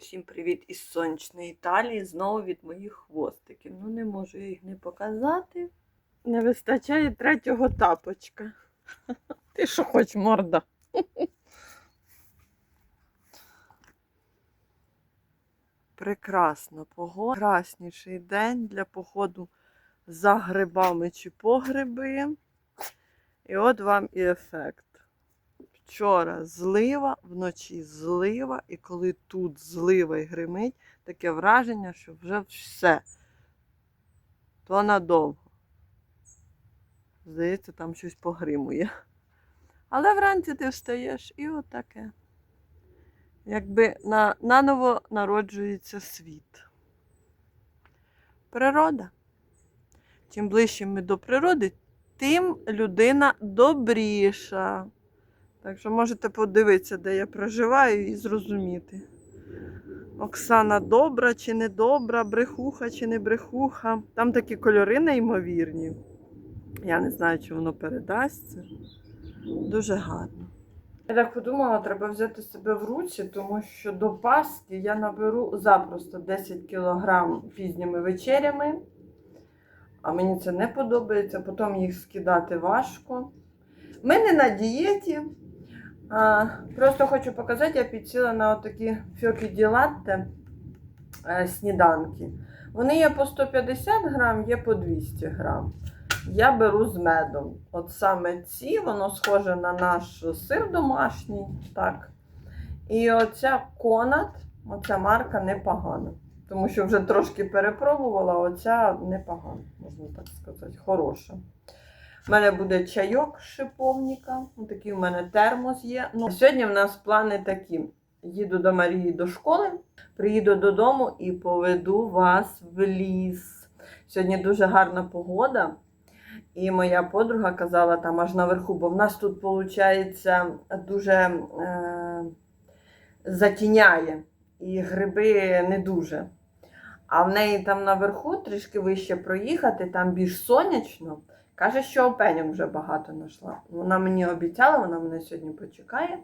Всім привіт із сонячної Італії. Знову від моїх хвостиків. Ну, не можу я їх не показати. Не вистачає третього тапочка. Ти що хоч морда? Прекрасна погода. Прекрасніший день для походу за грибами чи по гриби. І от вам і ефект. Вчора злива, вночі злива, і коли тут злива і гримить, таке враження, що вже все. То надовго. Здається, там щось погримує. Але вранці ти встаєш і отаке. Якби на, наново народжується світ. Природа. Чим ближче ми до природи, тим людина добріша. Так що можете подивитися, де я проживаю, і зрозуміти. Оксана добра чи не добра, брехуха чи не брехуха. Там такі кольори неймовірні. Я не знаю, чи воно передасться. Дуже гарно. Я так подумала, треба взяти себе в руці, тому що до Пасхи я наберу запросто 10 кг пізніми вечерями. А мені це не подобається, потім їх скидати важко. Ми не на дієті. А, просто хочу показати, я підсіла на отакі фьокі ді латте е, сніданки. Вони є по 150 грам, є по 200 грам. Я беру з медом. От саме ці, воно схоже на наш сир домашній. так. І оця конат, оця марка непогана. Тому що вже трошки перепробувала, оця непогана, можна так сказати, хороша. У мене буде чайок шиповника. Такий у мене термос є. Ну, сьогодні в нас плани такі. Їду до Марії до школи, приїду додому і поведу вас в ліс. Сьогодні дуже гарна погода. І моя подруга казала там аж наверху, бо в нас тут, виходить, дуже е, затіняє. І гриби не дуже. А в неї там наверху трішки вище проїхати, там більш сонячно. Каже, що опеньок вже багато знайшла. Вона мені обіцяла, вона мене сьогодні почекає.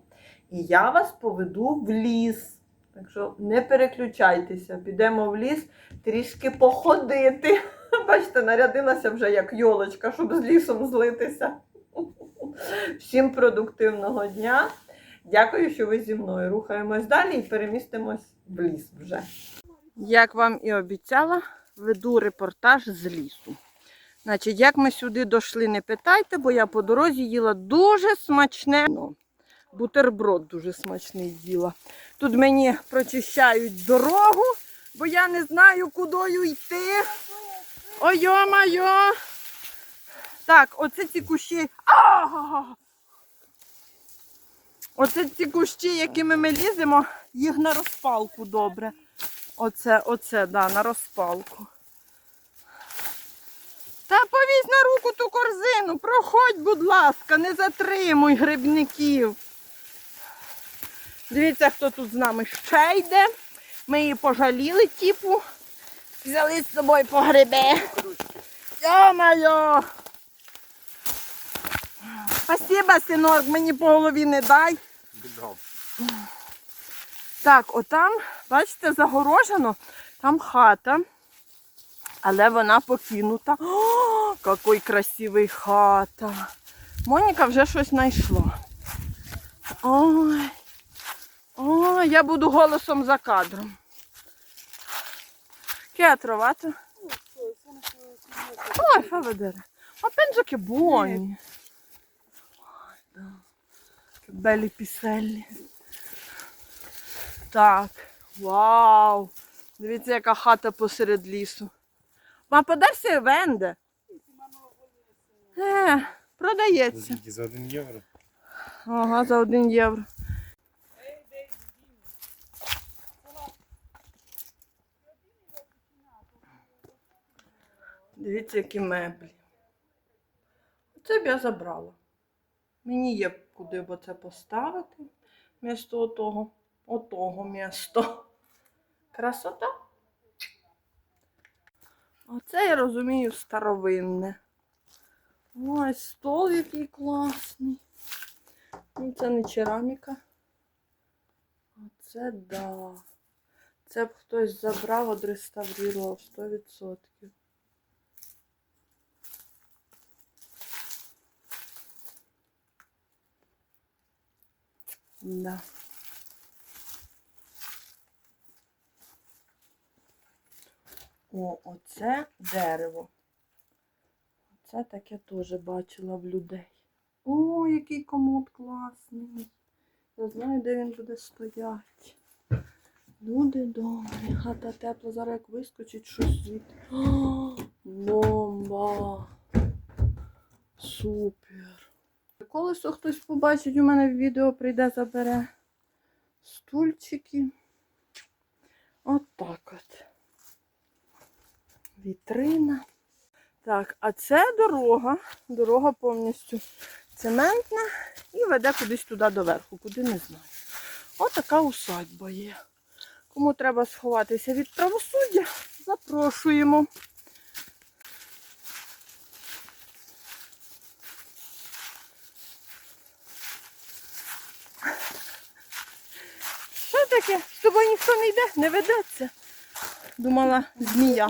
І я вас поведу в ліс. Так що не переключайтеся, підемо в ліс трішки походити. Бачите, нарядилася вже як йолочка, щоб з лісом злитися. Всім продуктивного дня. Дякую, що ви зі мною. Рухаємось далі і перемістимось в ліс вже. Як вам і обіцяла, веду репортаж з лісу. Значить, як ми сюди дійшли, не питайте, бо я по дорозі їла дуже смачне. Ну, бутерброд дуже смачний їла. Тут мені прочищають дорогу, бо я не знаю, кудою йти. Ой, йо-майо. Так, оце ці кущі. А! Оце ці кущі, якими ми ліземо, їх на розпалку добре. Оце, оце, да, на розпалку. Та повізь на руку ту корзину, проходь, будь ласка, не затримуй грибників. Дивіться, хто тут з нами ще йде. Ми її пожаліли, типу. Взяли з собою по гриби. Йо-моє! Спасибо, синок, мені по голові не дай. Так, отам, бачите, загорожено, там хата, але вона покинута. О, який красивий хата. Моніка вже щось знайшла. Ой. Ой, я буду голосом за кадром. Che trovato? Ой, che buoni. Guarda, che belli piselli. Так, вау! Дивіться, яка хата посеред лісу. Ма подерся венде. Е, продається. За 1 євро? Ага, за один євро. Дивіться, які меблі. Це б я забрала. Мені є куди б це поставити. Місто отого. Отого місто. Красота. Оце я розумію старовинне. Ой, стол який класний. Ну, це не кераміка. Оце да. Це б хтось забрав, одреставрував 100%. Да. О, оце дерево. Це таке теж бачила в людей. О, який комод класний. Я знаю, де він буде стояти. Люди добрі, хата тепла, зараз як вискочить щось звідти. Бомба! Супер! Колесо хтось побачить, у мене в відео прийде, забере стульчики. От так от. Вітрина. Так, а це дорога. Дорога повністю цементна і веде кудись туди доверху, куди не знаю. От така усадьба є. Кому треба сховатися від правосуддя, запрошуємо. Що таке? З тобою ніхто не йде, не ведеться. Думала, змія.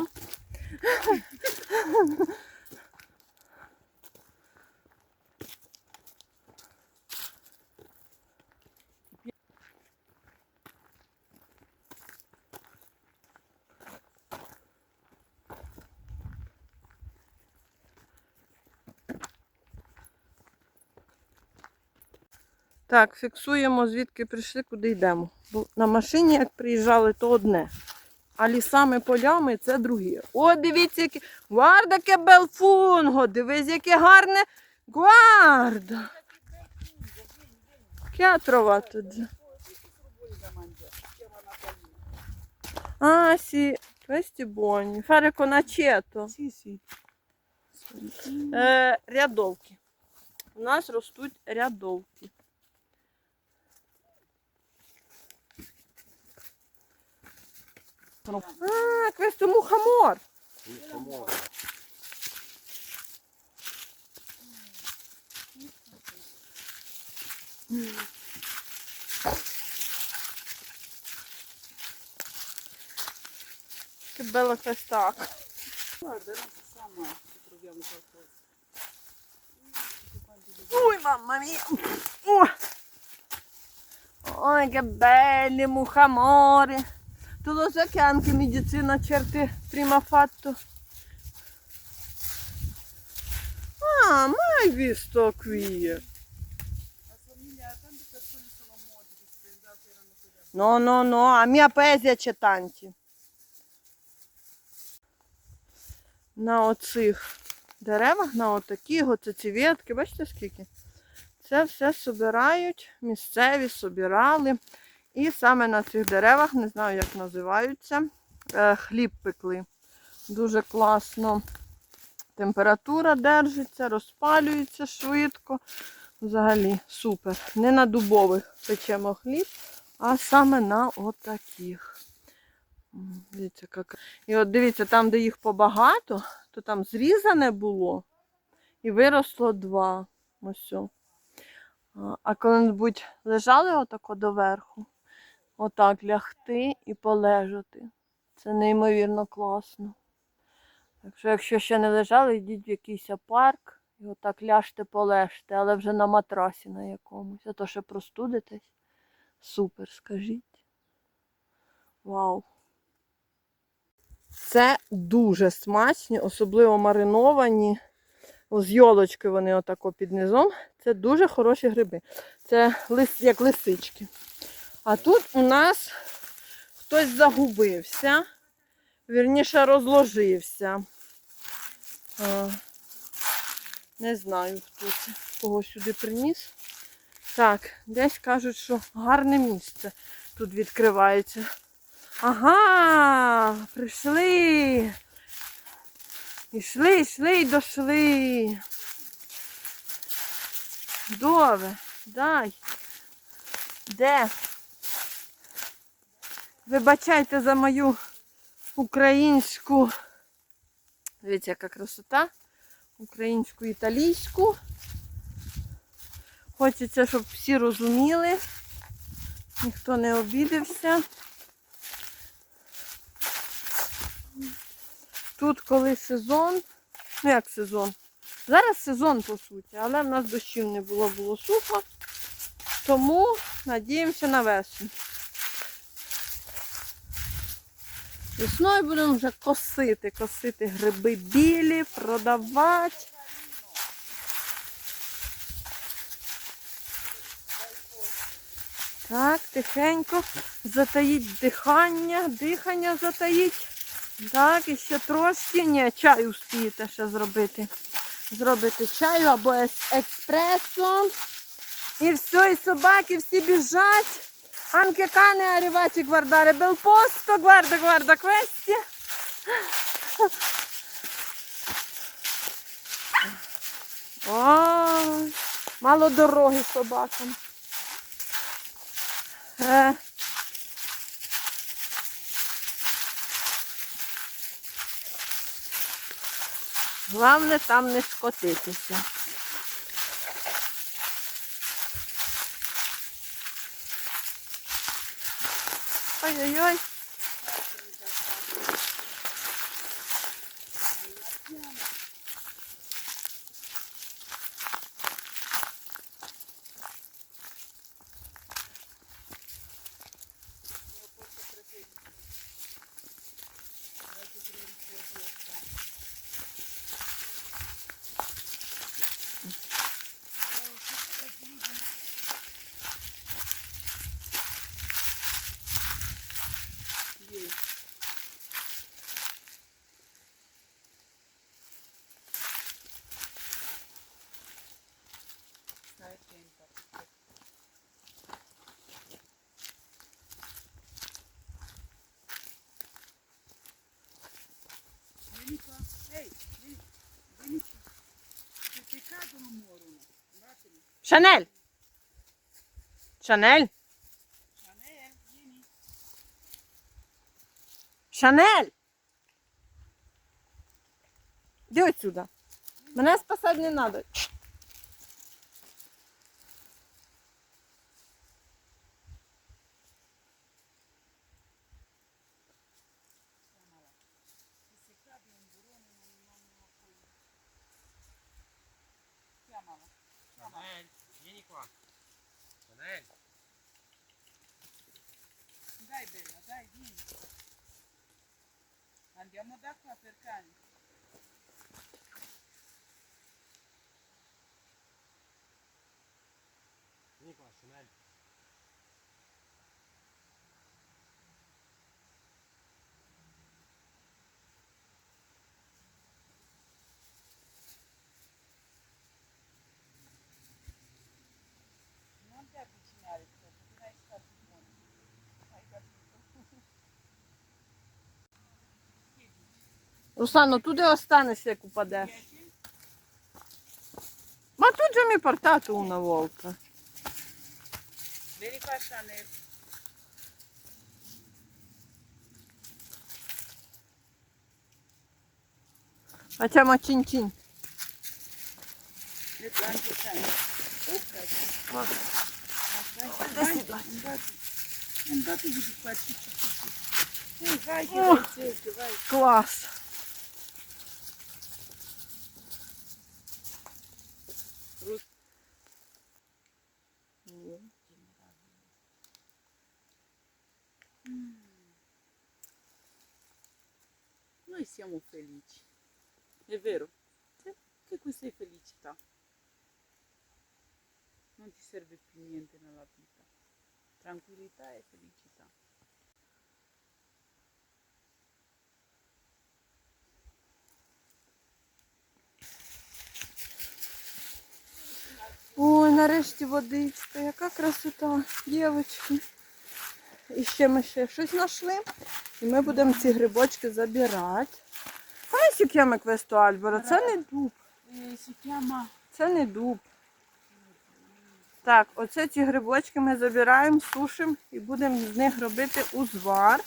Так, фіксуємо, звідки прийшли, куди йдемо. Бо на машині, як приїжджали, то одне. А лісами, полями це друге. О, дивіться, яке. Гварда белфунго! Дивись, яке гарне гварда. Кятрова тут. А, сі, questi buoni. Fare con aceto. Sì, sì. Е, рядовки. У нас ростуть рядовки. А, questo мухомор. Che bello quest'acqua. Guarda, non si sa mai se Uh. In medicina certe prima fatto? Ah, mai visto qui. Assomiglia a mia c'è tanti. На оцих деревах, на отаких, оце ці ветки, бачите скільки? Це все собирають, місцеві собирали. І саме на цих деревах, не знаю, як називаються, е, хліб пекли. Дуже класно. Температура держиться, розпалюється швидко. Взагалі супер. Не на дубових печемо хліб, а саме на отаких. Дивіться, як. І от дивіться, там, де їх побагато, то там зрізане було і виросло два. Ось. А- коли-небудь лежали отако доверху, отак лягти і полежати. Це неймовірно класно. Так що, якщо ще не лежали, йдіть в якийсь парк і отак ляжте, полежте, але вже на матрасі на якомусь. А то ще простудитесь. Супер, скажіть. Вау. Це дуже смачні, особливо мариновані. З йолочки вони отако під низом. Це дуже хороші гриби. Це лис, як лисички. А тут у нас хтось загубився. Вірніше розложився. Не знаю, хто це. Кого сюди приніс. Так, десь кажуть, що гарне місце тут відкривається. Ага, прийшли. Ішли, йшли і дошли. Добре, дай. Де? Вибачайте за мою українську. Дивіться, яка красота. Українську італійську. Хочеться, щоб всі розуміли. Ніхто не обідався. Тут коли сезон, ну як сезон? Зараз сезон по суті, але в нас дощів не було, було сухо. Тому надіємося на весну. Весною будемо вже косити, косити гриби білі, продавати. Так, тихенько. Затаїть дихання, дихання затаїть. Так, і ще трошки. Ні, чай успієте ще зробити. Зробити чаю або ес- експресо. І все, і собаки всі біжать. Anche cane è arrivato a guardare bel posto. Guarda, guarda questi. О, мало дороги собакам. Е. Главне там не скотитися. Ой-ой-ой. Шанель! Шанель! Шанель! Іди отсюда. Мене спасати не треба. Руслано, туди останешся, як упадеш. Piace? Ma tu già mi hai portato una volta. Vieni qua Chanel. Facciamo siamo felici. È vero? Che questa è felicità. Non ti serve più niente nella vita. Tranquillità e felicità. Ой, нарешті водичка, яка красота, дівчатки. І ще ми ще щось знайшли. І ми будемо ці грибочки забирати. Chiama questo albero? Це не дуб. Eh, Це не дуб. Так, оце ці грибочки ми забираємо, сушимо і будемо з них робити узвар.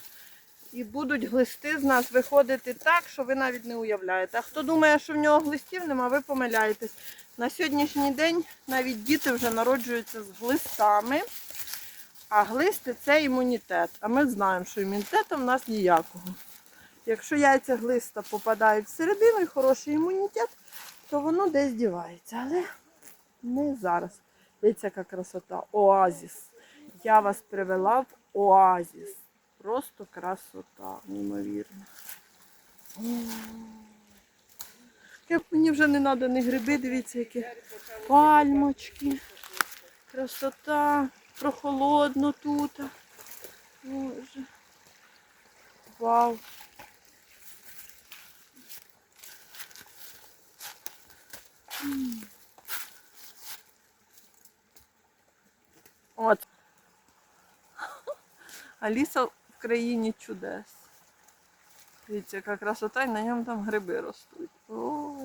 І будуть глисти з нас виходити так, що ви навіть не уявляєте. А хто думає, що в нього глистів нема, ви помиляєтесь. На сьогоднішній день навіть діти вже народжуються з глистами. А глисти це імунітет. А ми знаємо, що імунітету в нас ніякого. Якщо яйця глиста попадають всередину і хороший імунітет, то воно десь дівається. Але не зараз. Дивіться, яка красота. Оазіс. Я вас привела в оазіс. Просто красота, неймовірна. М. Як Мені вже не треба ні гриби, дивіться, які пальмочки. Красота, прохолодно тут. Боже. Вау. От. Аліса в країні чудес. Дивіться, яка красота, і на ньому там гриби ростуть. О.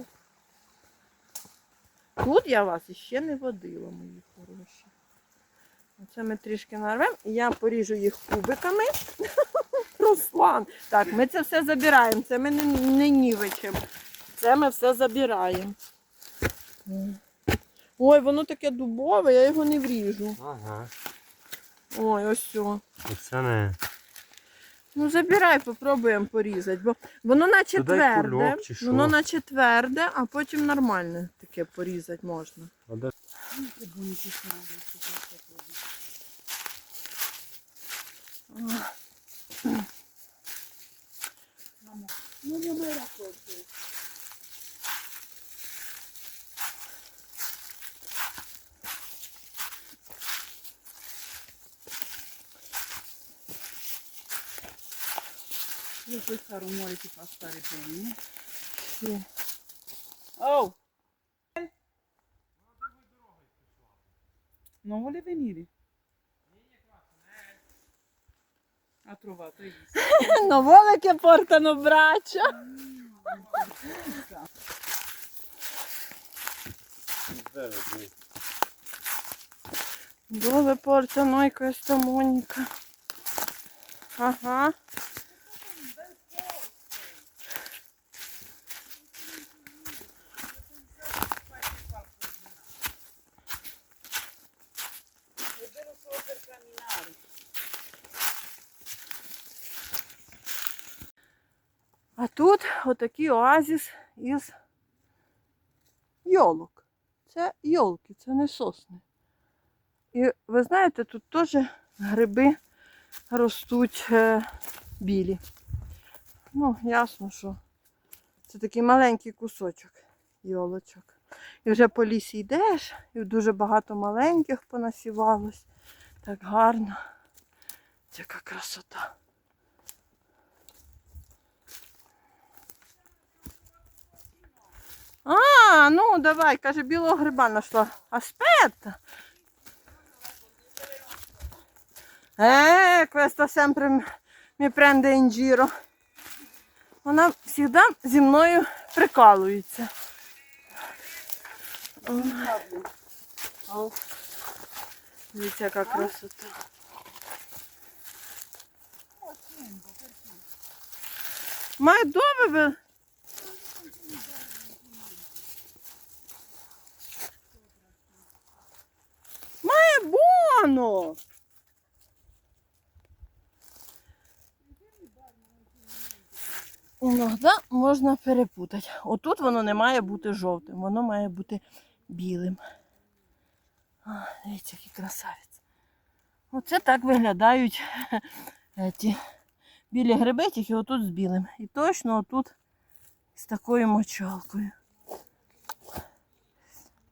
Тут я вас іще не водила, мої хороші. Оце ми трішки нарвемо, і я поріжу їх кубиками. Руслан. Так, ми це все забираємо. Це ми не, не. Це ми все забираємо. Ой, воно таке дубове, я його не вріжу. Ага. Ой, ось все. Це не. Ну забирай, попробуємо порізати, бо воно наче Туди тверде. кульок чи що? Воно наче тверде, а потім нормальне таке порізати можна. А де? Ну, rumore ti fa stare bene. Sì. Oh! Non vuole venire? Ha trovato, hai visto? Новоле che portano braccia. Dove porta noi questa Monica? Ага. А тут отакий оазіс із йолок. Це йолки, це не сосни. І ви знаєте, тут теж гриби ростуть е, білі. Ну, ясно, що це такий маленький кусочок йолочок. І вже по лісі йдеш, і дуже багато маленьких понасівалось. Так гарно. Яка красота. А, ну давай, каже, білого гриба знайшла. Аспетта. Е, questa sempre mi prende in giro. Вона завжди зі мною прикалується. Дивіться, яка красота. Ma dove? ви- Ma è buono! Іноді можна перепутати. Отут воно не має бути жовтим, воно має бути білим. Дивіться, який красавець. Оце так виглядають ці білі гриби, тільки отут з білим. І точно отут з такою мочалкою.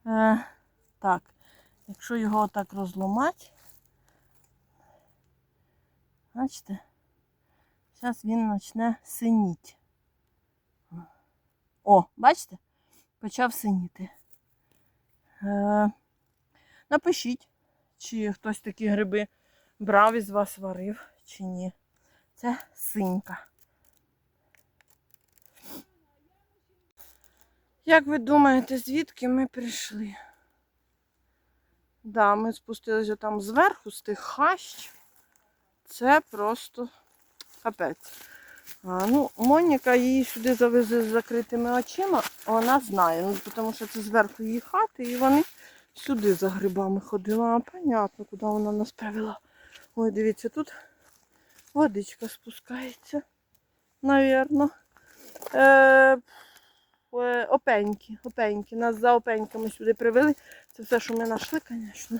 Е, так, якщо його отак розламати, бачите, зараз він почне синіти. О, бачите? Почав синіти. Е, напишіть, чи хтось такі гриби брав із вас варив, чи ні. Це синька. Як ви думаєте, звідки ми прийшли? Да, ми спустилися там зверху, з тих хащ. Це просто капець. А, ну, Моніка її сюди завезли з закритими очима, вона знає, ну, тому що це зверху її хати, і вони сюди за грибами ходили. А понятно, куди вона нас привела. Ой, дивіться, тут водичка спускається. навірно. Е, е, опеньки, опеньки. Нас за опеньками сюди привели. Це все, що ми знайшли, звісно.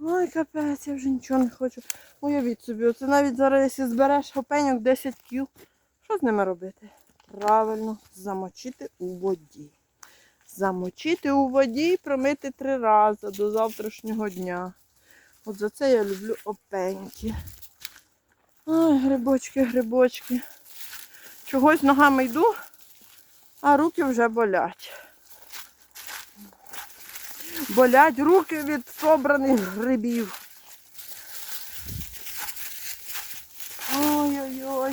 Ой, капець, я вже нічого не хочу. Уявіть собі, оце навіть зараз, якщо збереш опеньок 10 кіл, що з ними робити? Правильно, замочити у воді. Замочити у воді і промити три рази до завтрашнього дня. От за це я люблю опеньки. Ой, грибочки, грибочки. Чогось ногами йду, а руки вже болять. Болять руки від собраних грибів. Ой-ой-ой.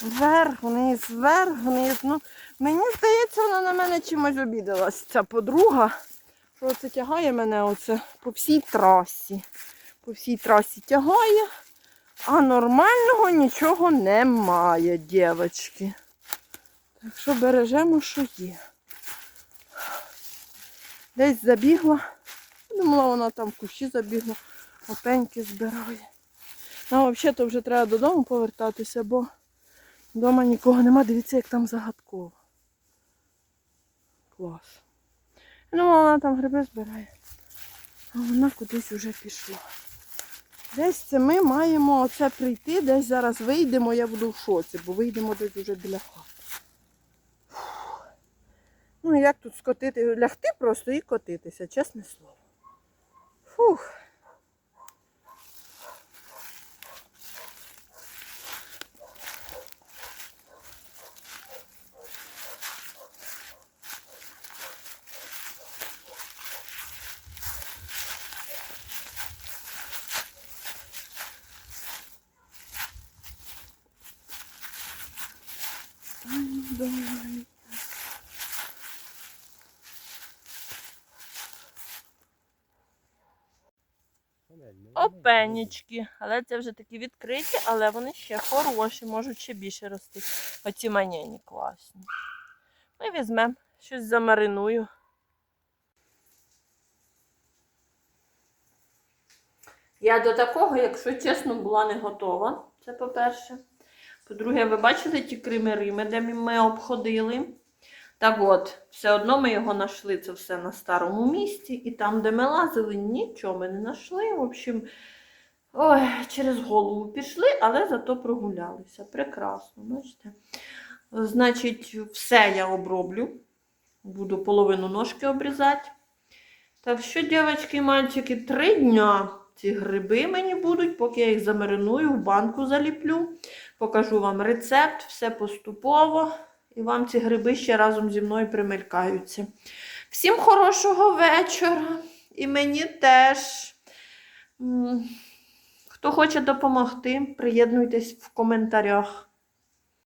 Вверх, вниз, вверх, вниз. Ну, мені здається, вона на мене чимось обідалась, ця подруга. Що оце тягає мене оце по всій трасі. По всій трасі тягає, а нормального нічого немає, дівчатки. Так що бережемо, що є. Десь забігла. Думала, вона там в кущі забігла, опеньки збирає. А взагалі-то вже треба додому повертатися, бо вдома нікого нема. Дивіться, як там загадково. Клас. Думала, вона там гриби збирає. А вона кудись вже пішла. Десь це ми маємо оце прийти, десь зараз вийдемо, я буду в шоці, бо вийдемо десь вже біля хати. Ну, як тут скотити, лягти просто і котитися, чесне слово. Фух. Давай. Шанель. Але це вже такі відкриті, але вони ще хороші, можуть ще більше рости. Оці манєні класні. Ми візьмемо, щось замариную. Я до такого, якщо чесно, була не готова. Це по-перше. По-друге, ви бачили ті крими-рими, де ми обходили. Так от, все одно ми його знайшли це все на старому місці. І там, де ми лазили, нічого ми не знайшли. В общем, ой, через голову пішли, але зато прогулялися. Прекрасно, бачите? Значить, все я оброблю. Буду половину ножки обрізати. Так що, дівчатки і мальчики, три дня ці гриби мені будуть, поки я їх замариную, в банку заліплю. Покажу вам рецепт, все поступово. І вам ці гриби ще разом зі мною примелькаються. Всім хорошого вечора. І мені теж. Хто хоче допомогти, приєднуйтесь в коментарях.